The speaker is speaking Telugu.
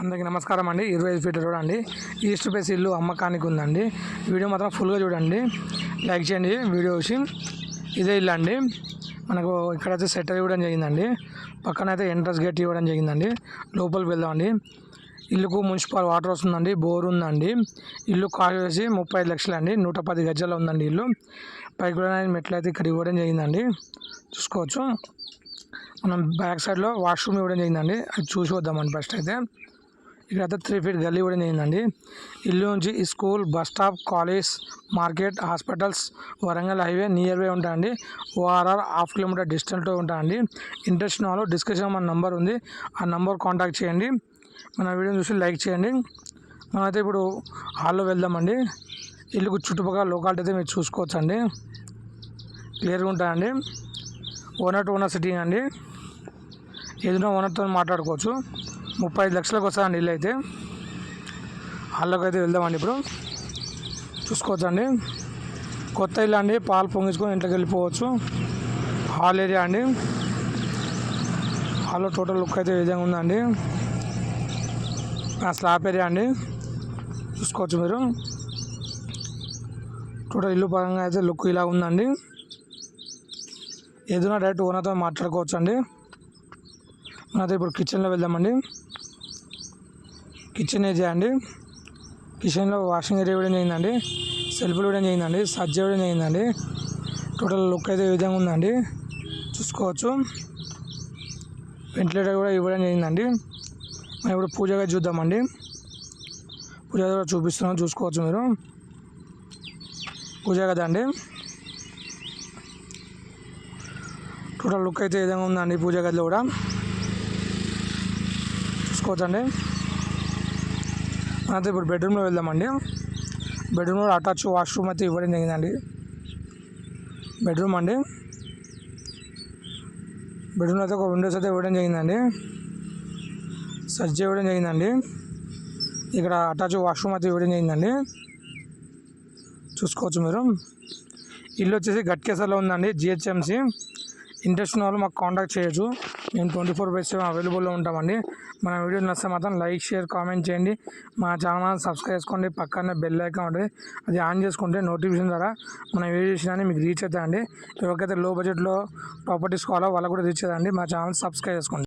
అందరికీ నమస్కారం అండి. ఇరవై ఐదు ఫీటర్ చూడండి. ఈస్ట్ ఫేస్ ఇల్లు అమ్మకానికి ఉందండి. వీడియో మాత్రం ఫుల్గా చూడండి. లైక్ చేయండి వీడియో చూసి ఇదే ఇల్లు అండి. మనకు ఇక్కడైతే సెటర్ ఇవ్వడం జరిగిందండి. పక్కన అయితే ఎంట్రన్స్ గేట్ ఇవ్వడం జరిగిందండి. లోపలికి వెళ్దామండి. ఇల్లుకు మున్సిపల్ వాటర్ వస్తుందండి. బోర్ ఉందండి. ఇల్లు కాస్ట్ వేసి ముప్పై ఐదు లక్షలు అండి. నూట పది గజాలు ఉందండి ఇల్లు. పైకి కూడా మెట్లు అయితే ఇక్కడ ఇవ్వడం జరిగిందండి. చూసుకోవచ్చు. మనం బ్యాక్ సైడ్లో వాష్రూమ్ ఇవ్వడం జరిగిందండి. అది చూసి వద్దామండి ఫస్ట్ అయితే. ఇక్కడ అయితే త్రీ ఫీట్ గల్లీ ఇవ్వడం జరిగిందండి. ఇల్లు నుంచి school bus stop college market hospitals Warangal highway near by ఉంటాయండి. ఓఆర్ఆర్ హాఫ్ కిలోమీటర్ డిస్టెన్స్లో ఉంటాయండి. ఇంట్రెస్ట్ వాళ్ళు డిస్కషన్ మన నెంబర్ ఉంది. ఆ నెంబర్ కాంటాక్ట్ చేయండి. మన వీడియోని చూసి లైక్ చేయండి. మనమైతే ఇప్పుడు హాల్లో వెళ్దామండి. ఇల్లుకు చుట్టుపక్కల లోకాలిటీ అయితే మీరు చూసుకోవచ్చు అండి క్లియర్గా ఉంటాయండి. ఓనర్ టు ఓనర్ సిట్టింగ్ అండి. ఏదైనా ఓనర్తో మాట్లాడుకోవచ్చు. ముప్పై ఐదు లక్షలకు వస్తుందండి ఇల్లు అయితే. హాల్లోకి అయితే వెళ్దామండి ఇప్పుడు. చూసుకోవచ్చండి. కొత్త ఇల్లు అండి పాలు పొంగించుకొని ఇంట్లోకి వెళ్ళిపోవచ్చు. హాల్ ఏరియా అండి. హాల్లో టోటల్ లుక్ అయితే విధంగా ఉందండి. ఆ స్లాబ్ ఏరియా అండి. చూసుకోవచ్చు మీరు. టోటల్ ఇల్లు పరంగా అయితే లుక్ ఇలా ఉందండి. ఏదైనా డైరెక్ట్ ఓనర్తో మాట్లాడుకోవచ్చు అండి మనతో ఇప్పుడు కిచెన్లో వెళ్దామండి. కిచెన్ ఏరియా అండి కిచెన్లో వాషింగ్ ఏరియా కూడా చేయిందండి. సెల్ఫ్లు కూడా చేయిందండి. సజ్జ కూడా చేయిందండి. టోటల్ లుక్ అయితే ఈ విధంగా ఉందండి. చూసుకోవచ్చు. వెంటిలేటర్ కూడా ఇవ్వడం జరిగిందండి మనం ఇప్పుడు పూజ గది చూద్దామండి. పూజ గది కూడా చూపిస్తున్నాం. చూసుకోవచ్చు మీరు. పూజ గది అండి. టోటల్ లుక్ అయితే ఈ విధంగా ఉందండి పూజ గదిలో కూడా. చూసుకోవచ్చండి అయితే ఇప్పుడు బెడ్రూమ్లో వెళ్దామండి. బెడ్రూమ్లో అటాచ్ వాష్రూమ్ అయితే ఇవ్వడం జరిగిందండి. బెడ్రూమ్ అండి. బెడ్రూమ్లో అయితే ఒక విండోస్ అయితే ఇవ్వడం జరిగిందండి. సజ్జ ఇవ్వడం జరిగిందండి. ఇక్కడ అటాచ్ వాష్రూమ్ అయితే ఇవ్వడం జరిగిందండి. చూసుకోవచ్చు మీరు. ఇల్లు వచ్చేసి గట్కేసర్లో ఉందండి జిహెచ్ఎంసి. ఇంట్రెస్ట్ ఉన్న వాళ్ళు మాకు కాంటాక్ట్ చేయొచ్చు. మేము ట్వంటీ ఫోర్ బై సెవెన్ అవైలబుల్లో ఉంటామండి. మన వీడియో నచ్చితే మాత్రం లైక్ షేర్ కామెంట్ చేయండి. మా ఛానల్ సబ్స్క్రైబ్ చేసుకోండి. పక్కనే బెల్ ఐకాన్ ఉంటుంది. అది ఆన్ చేసుకుంటే నోటిఫికేషన్ ద్వారా మన వీడియో చేసినా మీకు రీచ్ అవుతాయండి. ఎవరికైతే లో బడ్జెట్లో ప్రాపర్టీస్ కావాలో వాళ్ళకు కూడా రీచ్ అవుతాయండి. మా ఛానల్ సబ్స్క్రైబ్ చేసుకోండి.